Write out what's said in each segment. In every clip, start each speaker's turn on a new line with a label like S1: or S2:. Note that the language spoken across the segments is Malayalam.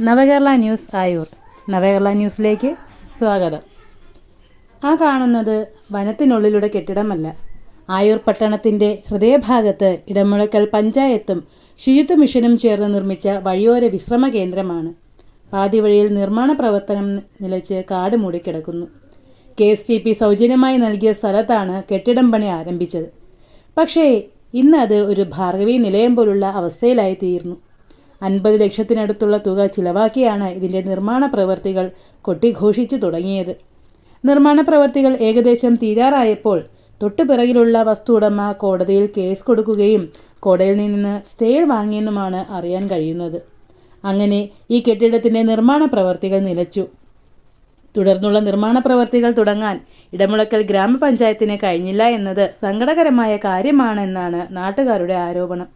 S1: നവകേരള ന്യൂസ് ആയൂർ. നവകേരള ന്യൂസിലേക്ക് സ്വാഗതം. ആ കാണുന്നത് വനത്തിനുള്ളിലൂടെ കെട്ടിടമല്ല. ആയൂർ പട്ടണത്തിന്റെ ഹൃദയഭാഗത്ത് ഇടമുഴക്കൽ പഞ്ചായത്തും ശുചിത്വ മിഷനും ചേർന്ന് നിർമ്മിച്ച വഴിയോര വിശ്രമ കേന്ദ്രമാണ്. പാതിവഴിയിൽ നിർമ്മാണ പ്രവർത്തനം നിലച്ച് കാട് മൂടിക്കിടക്കുന്നു. കെ എസ് ടി പി സൗജന്യമായി നൽകിയ സ്ഥലത്താണ് കെട്ടിടം പണി ആരംഭിച്ചത്. പക്ഷേ ഇന്നത് ഒരു ഭാർഗവി നിലയം പോലുള്ള അവസ്ഥയിലായി തീർന്നു അൻപത് ലക്ഷത്തിനടുത്തുള്ള തുക ചിലവാക്കിയാണ് ഇതിന്റെ നിർമ്മാണ പ്രവൃത്തികൾ കൊട്ടിഘോഷിച്ചു തുടങ്ങിയത്. നിർമ്മാണ പ്രവൃത്തികൾ ഏകദേശം തീരാറായപ്പോൾ തൊട്ടുപിറകിലുള്ള ഉടമ കോടതിയിൽ കേസ് കൊടുക്കുകയും കോടതിയിൽ നിന്ന് സ്റ്റേ വാങ്ങിയെന്നുമാണ് അറിയാൻ കഴിയുന്നത്. അങ്ങനെ ഈ കെട്ടിടത്തിന്റെ നിർമ്മാണ പ്രവൃത്തികൾ നിലച്ചു. തുടർന്നുള്ള നിർമ്മാണ പ്രവർത്തികൾ തുടങ്ങാൻ ഇടമുളക്കൽ ഗ്രാമപഞ്ചായത്തിന് കഴിഞ്ഞില്ല എന്നത് സങ്കടകരമായ കാര്യമാണെന്നാണ് നാട്ടുകാരുടെ ആരോപണം.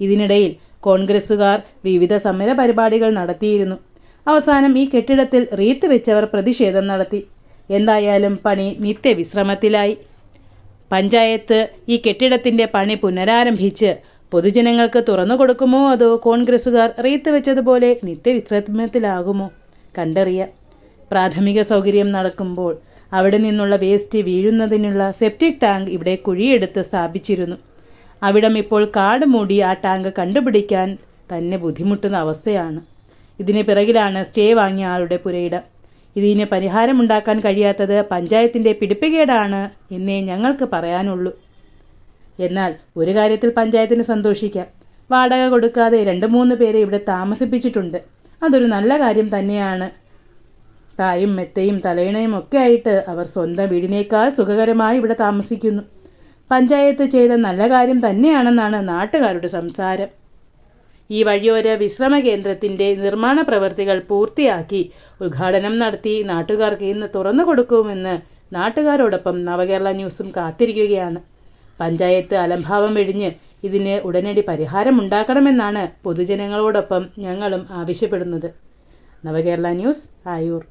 S1: ഇതിനിടയിൽ കോൺഗ്രസുകാർ വിവിധ സമര പരിപാടികൾ നടത്തിയിരുന്നു. അവസാനം ഈ കെട്ടിടത്തിൽ റീത്ത് വെച്ചവർ പ്രതിഷേധം നടത്തി. എന്തായാലും പണി നിത്യവിശ്രമത്തിലായി. പഞ്ചായത്ത് ഈ കെട്ടിടത്തിന്റെ പണി പുനരാരംഭിച്ച് പൊതുജനങ്ങൾക്ക് തുറന്നു കൊടുക്കുമോ അതോ കോൺഗ്രസുകാർ റീത്ത് വെച്ചതുപോലെ നിത്യവിശ്രമത്തിലാകുമോ? കണ്ടറിയാം. പ്രാഥമിക സൗകര്യം നടക്കുമ്പോൾ അവിടെ നിന്നുള്ള വേസ്റ്റ് വീഴുന്നതിനുള്ള സെപ്റ്റിക് ടാങ്ക് ഇവിടെ കുഴിയെടുത്ത് സ്ഥാപിച്ചിരുന്നു. അവിടം ഇപ്പോൾ കാട് മൂടി ആ ടാങ്ക് കണ്ടുപിടിക്കാൻ തന്നെ ബുദ്ധിമുട്ടുന്ന അവസ്ഥയാണ്. ഇതിന് പിറകിലാണ് സ്റ്റേ വാങ്ങിയ ആളുടെ പുരയിടം. ഇതിന് പരിഹാരമുണ്ടാക്കാൻ കഴിയാത്തത് പഞ്ചായത്തിന്റെ പിടിപ്പുകേടാണ് എന്നേ ഞങ്ങൾക്ക് പറയാനുള്ളൂ. എന്നാൽ ഒരു കാര്യത്തിൽ പഞ്ചായത്തിന് സന്തോഷിക്കാം. വാടക കൊടുക്കാതെ രണ്ട് മൂന്ന് പേരെ ഇവിടെ താമസിപ്പിച്ചിട്ടുണ്ട്. അതൊരു നല്ല കാര്യം തന്നെയാണ്. കായും മെത്തയും തലയിണയും ഒക്കെ ആയിട്ട് അവർ സ്വന്തം വീടിനേക്കാൾ സുഖകരമായി ഇവിടെ താമസിക്കുന്നു. പഞ്ചായത്ത് ചെയ്ത നല്ല കാര്യം തന്നെയാണെന്നാണ് നാട്ടുകാരുടെ സംസാരം. ഈ വഴിയോര വിശ്രമ കേന്ദ്രത്തിന്റെ നിർമ്മാണ പ്രവൃത്തികൾ പൂർത്തിയാക്കി ഉദ്ഘാടനം നടത്തി നാട്ടുകാർക്ക് ഇന്ന് തുറന്നു കൊടുക്കുമെന്ന് നാട്ടുകാരോടൊപ്പം നവകേരള ന്യൂസും കാത്തിരിക്കുകയാണ്. പഞ്ചായത്ത് അലംഭാവം വെടിഞ്ഞ് ഇതിന് ഉടനടി പരിഹാരമുണ്ടാക്കണമെന്നാണ് പൊതുജനങ്ങളോടൊപ്പം ഞങ്ങളും ആവശ്യപ്പെടുന്നത്. നവകേരള ന്യൂസ് ആയൂർ.